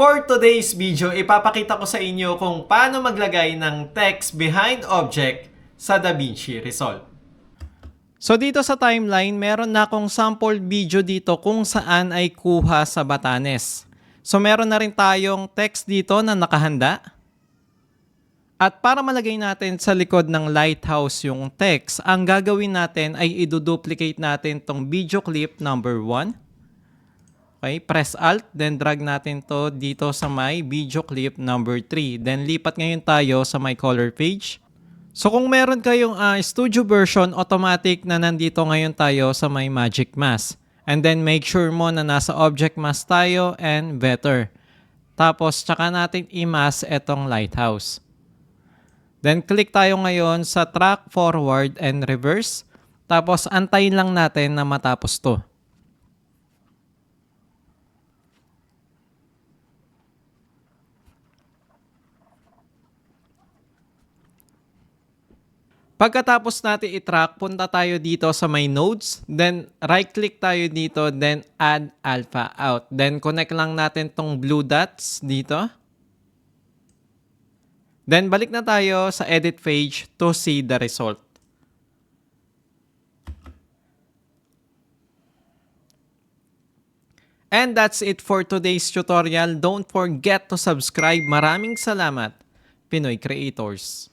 For today's video, ipapakita ko sa inyo kung paano maglagay ng text behind object sa DaVinci Resolve. So dito sa timeline, meron na akong sample video dito kung saan ay kuha sa Batanes. So meron na rin tayong text dito na nakahanda. At para malagay natin sa likod ng lighthouse yung text, ang gagawin natin ay iduduplicate natin tong video clip number 1. Okay, press Alt, then drag natin to dito sa my video clip number 3. Then lipat ngayon tayo sa my color page. So kung meron kayong ah, studio version, automatic na nandito ngayon tayo sa my magic mask. And then make sure mo na nasa object mask tayo and better. Tapos tsaka natin i-mask etong lighthouse. Then click tayo ngayon sa track forward and reverse. Tapos antayin lang natin na matapos to. Pagkatapos natin i-track, punta tayo dito sa my nodes. Then, right-click tayo dito. Then, add alpha out. Then, connect lang natin tong blue dots dito. Then, balik na tayo sa edit page to see the result. And that's it for today's tutorial. Don't forget to subscribe. Maraming salamat, Pinoy Creators.